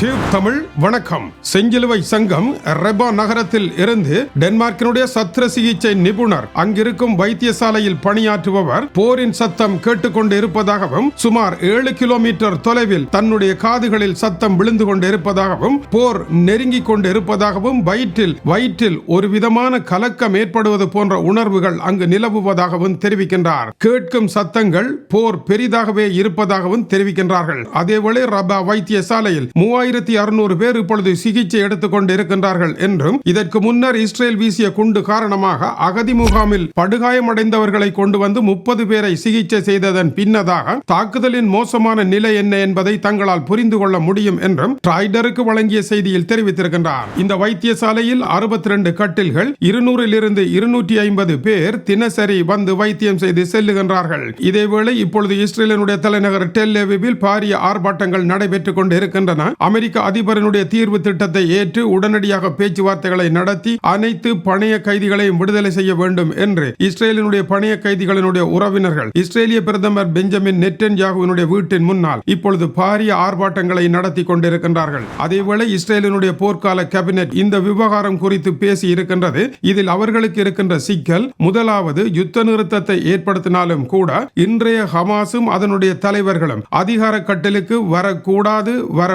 Tube Tamil வணக்கம். செஞ்சிலுவை சங்கம் ரெபா நகரத்தில் இருந்து டென்மார்க்கினுடைய சத்திர சிகிச்சை நிபுணர். அங்கிருக்கும் வைத்தியசாலையில் பணியாற்றுபவர் போரின் சத்தம் கேட்டுக்கொண்டு இருப்பதாகவும் சுமார் ஏழு கிலோமீட்டர் தொலைவில் தன்னுடைய காதுகளில் சத்தம் விழுந்து கொண்டு இருப்பதாகவும் போர் நெருங்கிக் கொண்டு இருப்பதாகவும் வயிற்றில் வயிற்றில் ஒரு விதமான கலக்கம் ஏற்படுவது போன்ற உணர்வுகள் அங்கு நிலவுவதாகவும் தெரிவிக்கின்றார். கேட்கும் சத்தங்கள் போர் பெரிதாகவே இருப்பதாகவும் தெரிவிக்கின்றார்கள். அதேவேளை ரபா வைத்தியசாலையில் மூவாயிரம் மூவாயிரத்தி அறுநூறு பேர் இப்பொழுது சிகிச்சை எடுத்துக் கொண்டு இருக்கின்றார்கள் என்றும் இதற்கு முன்னர் இஸ்ரேல் வீசிய குண்டு காரணமாக அகதி முகாமில் படுகாயமடைந்தவர்களை கொண்டு வந்து முப்பது பேரை சிகிச்சை செய்ததன் பின்னதாக தாக்குதலின் மோசமான நிலை என்ன என்பதை தங்களால் புரிந்து கொள்ள முடியும் என்றும் ட்ராய்டருக்கு வழங்கிய செய்தியில் தெரிவித்திருக்கின்றார். இந்த வைத்தியசாலையில் அறுபத்தி ரெண்டு கட்டில்கள் இருநூறில் இருந்து இருநூற்றி ஐம்பது பேர் தினசரி வந்து வைத்தியம் செய்து செல்லுகின்றார்கள். இதேவேளை இப்பொழுது இஸ்ரேலினுடைய தலைநகர் டெல்லேவில் பாரிய ஆர்ப்பாட்டங்கள் நடைபெற்றுக் கொண்டு இருக்கின்றன அமெரிக்க அதிபரனுடைய தீர்வு திட்டத்தை ஏற்று உடனடியாக பேச்சுவார்த்தைகளை நடத்தி அனைத்து பணைய கைதிகளையும் விடுதலை செய்ய வேண்டும் என்று இஸ்ரேலினுடைய பணைய கைதிகளினுடைய உறவினர்கள் இஸ்ரேலிய பிரதமர் பெஞ்சமின் நெட்டன்யாகுவினுடைய வீட்டின் முன்னால் இப்பொழுது பாரிய ஆர்ப்பாட்டங்களை நடத்தி கொண்டிருக்கின்றார்கள். அதேவேளை இஸ்ரேலினுடைய போர்க்கால கேபினெட் இந்த விவகாரம் குறித்து பேசி இருக்கின்றது. இதில் அவர்களுக்கு இருக்கின்ற சிக்கல் முதலாவது யுத்த நிறுத்தத்தை ஏற்படுத்தினாலும் கூட இன்றைய ஹமாஸும் அதனுடைய தலைவர்களும் அதிகார கட்டலுக்கு வரக்கூடாது வர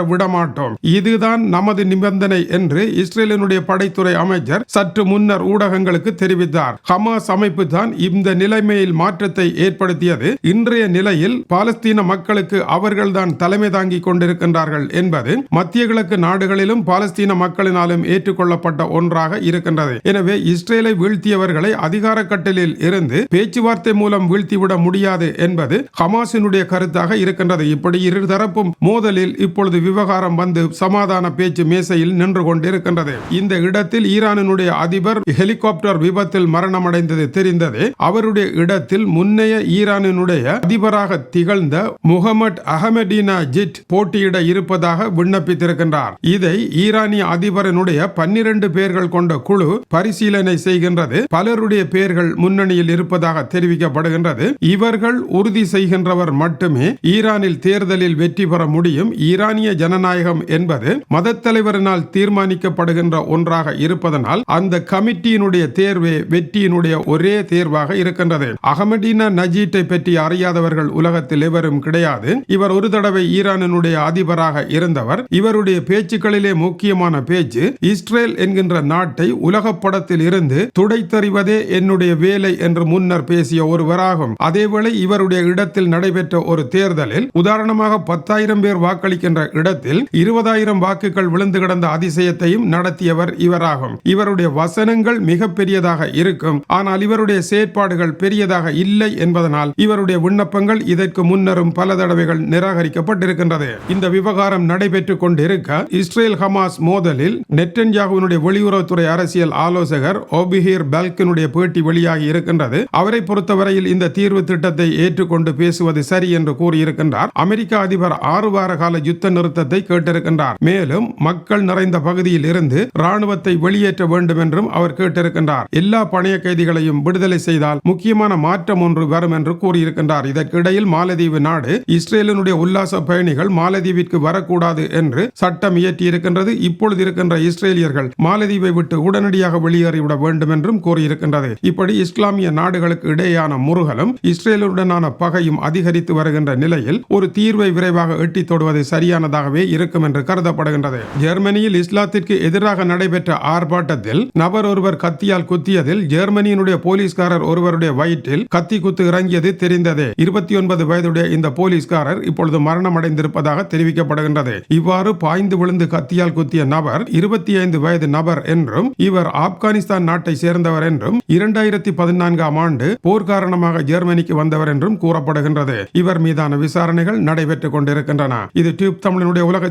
மாட்டோம் இதுதான் நமது நிபந்தனை என்று இஸ்ரேலினுடைய படைத்துறை அமைச்சர் சற்று முன்னர் ஊடகங்களுக்கு தெரிவித்தார். ஹமாஸ் அமைப்பு தான் இந்த நிலைமையில் மாற்றத்தை ஏற்படுத்தியது. இன்றைய நிலையில் பாலஸ்தீன மக்களுக்கு அவர்கள்தான் தலைமை தாங்கிக் கொண்டிருக்கின்றார்கள் என்பது மத்திய கிழக்கு நாடுகளிலும் பாலஸ்தீன மக்களினாலும் ஏற்றுக்கொள்ளப்பட்ட ஒன்றாக இருக்கின்றது. எனவே இஸ்ரேலை வீழ்த்தியவர்களை அதிகார கட்டலில் இருந்து பேச்சுவார்த்தை மூலம் வீழ்த்திவிட முடியாது என்பது ஹமாஸினுடைய கருத்தாக இருக்கின்றது. இப்படி இருதரப்பும் மோதலில் இப்பொழுது விவகாரம் வந்து சமாதான பேச்சு மேசையில் நின்று கொண்டிருக்கின்றது. இந்த இடத்தில் ஈரானினுடைய அதிபர் ஹெலிகாப்டர் விபத்தில் மரணமடைந்தது தெரிந்தது. அவருடைய இடத்தில் முன்னைய ஈரானினுடைய அதிபராக திகழ்ந்த முகமது அகமடினா ஜிட் போட்டியிட இருப்பதாக விண்ணப்பித்திருக்கின்றார். இதை ஈரானிய அதிபரனுடைய பன்னிரண்டு பேர்கள் கொண்ட குழு பரிசீலனை செய்கின்றது. பலருடைய பெயர்கள் முன்னணியில் இருப்பதாக தெரிவிக்கப்படுகின்றது. இவர்கள் உறுதி செய்கின்றவர் மட்டுமே ஈரானில் தேர்தலில் வெற்றி பெற முடியும். ஈரானிய ஜனநாயக நிர்வாகம் என்பது மத தலைவரினால் தீர்மானிக்கப்படுகின்ற ஒன்றாக இருப்பதனால் அந்த கமிட்டியினுடைய தேர்வே வெற்றியினுடைய ஒரே தேர்வாக இருக்கின்றது. அகமடினா நஜீட்டை பற்றி அறியாதவர்கள் உலகத்தில் எவரும் கிடையாது. இவர் ஒரு தடவை ஈரானினுடைய அதிபராக இருந்தவர். இவருடைய பேச்சுக்களிலே முக்கியமான பேச்சு இஸ்ரேல் என்கின்ற நாட்டை உலக படத்தில் இருந்து துடைத்தறிவதே என்னுடைய வேலை என்று முன்னர் பேசிய ஒருவராகும். அதேவேளை இவருடைய இடத்தில் நடைபெற்ற ஒரு தேர்தலில் உதாரணமாக பத்தாயிரம் பேர் வாக்களிக்கின்ற இடத்தில் இருபதாயிரம் வாக்குகள் விழுந்து கிடந்த அதிசயத்தையும் நடத்தியவர் இவராகும். இவருடைய வசனங்கள் மிக பெரியதாக இருக்கும். ஆனால் இவருடைய செயற்பாடுகள் பெரியதாக இல்லை என்பதனால் இவருடைய விண்ணப்பங்கள் இதற்கு முன்னரும் பல தடவைகள் நிராகரிக்கப்பட்டிருக்கின்றது. இந்த விவகாரம் நடைபெற்றுக் கொண்டிருக்க இஸ்ரேல் ஹமாஸ் மோதலில் நெட்டன்யாகுவினுடைய வெளியுறவுத்துறை அரசியல் ஆலோசகர் ஓபிஹிர் பல்கினுடைய பேட்டி வெளியாகி இருக்கின்றது. அவரை பொறுத்தவரையில் இந்த தீர்வு திட்டத்தை ஏற்றுக்கொண்டு பேசுவது சரி என்று கூறியிருக்கின்றார். அமெரிக்க அதிபர் ஆறு வார கால யுத்த நிறுத்தத்தை கேட்டு கேட்டிருக்கின்றார். மேலும் மக்கள் நிறைந்த பகுதியில் இருந்து ராணுவத்தை வெளியேற்ற வேண்டும் என்றும் அவர் கேட்டிருக்கின்றார். எல்லா பணைய கைதிகளையும் விடுதலை செய்தால் முக்கியமான மாற்றம் ஒன்று வரும் என்று கூறியிருக்கின்றார். இதற்கிடையில் மாலத்தீவு நாடு இஸ்ரேலினுடைய உல்லாச பயணிகள் மாலத்தீவிற்கு வரக்கூடாது என்று சட்டம் இயற்றியிருக்கின்றது. இப்பொழுது இருக்கின்ற இஸ்ரேலியர்கள் மாலத்தீவை விட்டு உடனடியாக வெளியேறிவிட வேண்டும் என்றும் கூறியிருக்கின்றது. இப்படி இஸ்லாமிய நாடுகளுக்கு இடையேயான முருகலும் இஸ்ரேலுடனான பகையும் அதிகரித்து வருகின்ற நிலையில் ஒரு தீர்வை விரைவாக எட்டி தொடுவது சரியானதாகவே இருக்கும் இருக்கும் என்று கருதப்படுகின்றது. ஜெர்மனியில் இஸ்லாத்திற்கு எதிராக நடைபெற்ற ஆர்ப்பாட்டத்தில் நபர் ஒருவர் கத்தியால் குத்தியதில் ஜெர்மனியினுடைய போலீஸ்காரர் ஒருவருடைய வயிற்றில் கத்தி குத்து இறங்கியது தெரிந்தது. இருபத்தி ஒன்பது வயதுடைய இந்த போலீஸ்காரர் இப்பொழுது மரணம் அடைந்திருப்பதாக தெரிவிக்கப்படுகின்றது. இவ்வாறு பாய்ந்து விழுந்து கத்தியால் குத்திய நபர் இருபத்தி ஐந்து வயது நபர் என்றும் இவர் ஆப்கானிஸ்தான் நாட்டை சேர்ந்தவர் என்றும் இரண்டாயிரத்தி பதினான்காம் ஆண்டு போர் காரணமாக ஜெர்மனிக்கு வந்தவர் என்றும் கூறப்படுகின்றது. இவர் மீதான விசாரணைகள் நடைபெற்றுக் கொண்டிருக்கின்றன. இது டியூப் தமிழனுடைய உலக